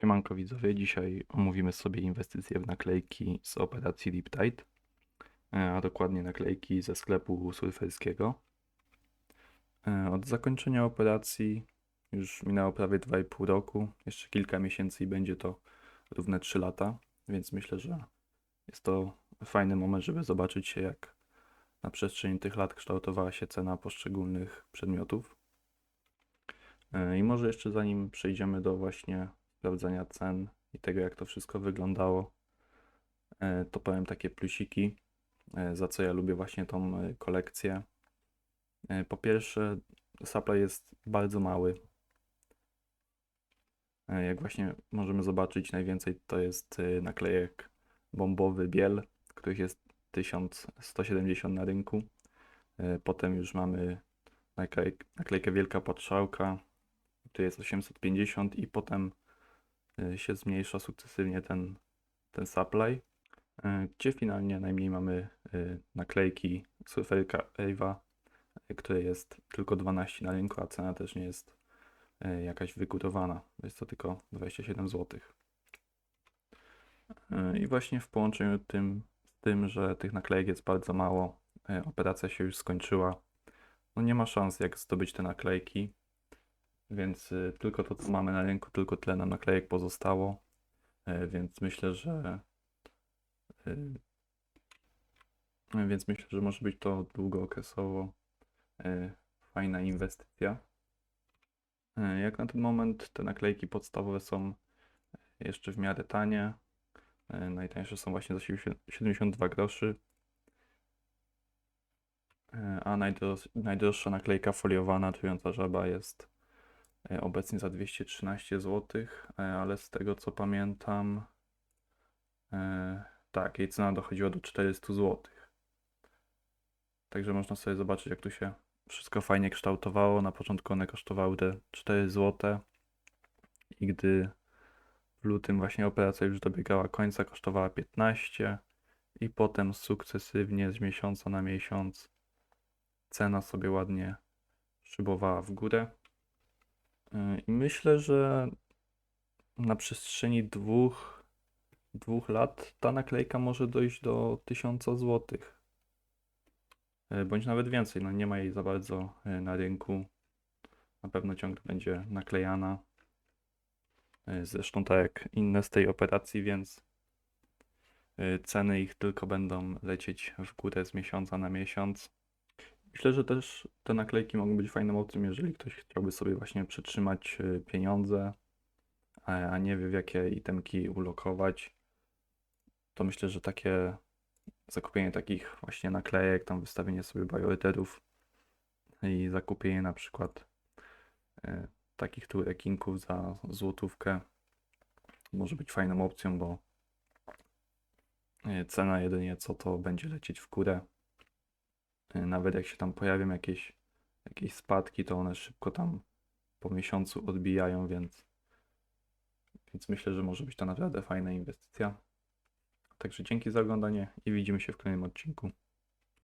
Siemanko widzowie, dzisiaj omówimy sobie inwestycje w naklejki z operacji Deep Tide, e, a dokładnie naklejki ze sklepu surferskiego. E, Od zakończenia operacji już minęło prawie 2,5 roku, jeszcze kilka miesięcy i będzie to równe 3 lata, więc myślę, że jest to fajny moment, żeby zobaczyć się jak na przestrzeni tych lat kształtowała się cena poszczególnych przedmiotów. E, I może jeszcze zanim przejdziemy do właśnie sprawdzania cen i tego, jak to wszystko wyglądało, e, to powiem takie plusiki, e, za co ja lubię właśnie tą e, kolekcję. Po pierwsze, supply jest bardzo mały. Jak właśnie możemy zobaczyć, najwięcej to jest naklejek bombowy biel, których jest 1170 na rynku. Potem już mamy naklejk, naklejkę Wielka Patrzałka, tu jest 850 i potem się zmniejsza sukcesywnie ten, ten supply, y, gdzie finalnie najmniej mamy y, naklejki surferka y, które jest tylko 12 na rynku, a cena też nie jest y, jakaś wygórowana. Jest to tylko 27 zł. Y, I właśnie w połączeniu tym, z tym, że tych naklejek jest bardzo mało, y, operacja się już skończyła, no nie ma szans jak zdobyć te naklejki. Więc y, tylko to, co mamy na rynku, tylko tyle nam naklejek pozostało. Y, Więc myślę, że y, więc myślę, że może być to długookresowo y, fajna inwestycja. Jak na ten moment te naklejki podstawowe są jeszcze w miarę tanie. Najtańsze są właśnie za 72 groszy. A najdroż, najdroższa naklejka foliowana trująca żaba jest e, obecnie za 213 zł, e, ale z tego co pamiętam, e, tak, jej cena dochodziła do 400 zł. Także można sobie zobaczyć, jak tu się wszystko fajnie kształtowało. Na początku one kosztowały te 4 zł i gdy w lutym właśnie operacja już dobiegała końca, kosztowała 15 i potem sukcesywnie z miesiąca na miesiąc cena sobie ładnie szybowała w górę. Yy, I myślę, że na przestrzeni dwóch, dwóch lat ta naklejka może dojść do 1000 zł. Yy, Bądź nawet więcej. No nie ma jej za bardzo yy, na rynku. Na pewno ciągle będzie naklejana. Zresztą tak jak inne z tej operacji, więc ceny ich tylko będą lecieć w górę z miesiąca na miesiąc. Myślę, że też te naklejki mogą być fajną opcją, jeżeli ktoś chciałby sobie właśnie przytrzymać y, pieniądze, a nie wie w jakie itemki ulokować. To myślę, że takie zakupienie takich właśnie naklejek, tam wystawienie sobie bioryterów i zakupienie na przykład y, takich tu rekinków za złotówkę może być fajną opcją, bo y, cena jedynie co to będzie lecieć w górę. Y, Nawet jak się tam pojawią jakieś, jakieś spadki, to one szybko tam po miesiącu odbijają, więc, więc myślę, że może być to naprawdę fajna inwestycja. Także dzięki za oglądanie i widzimy się w kolejnym odcinku.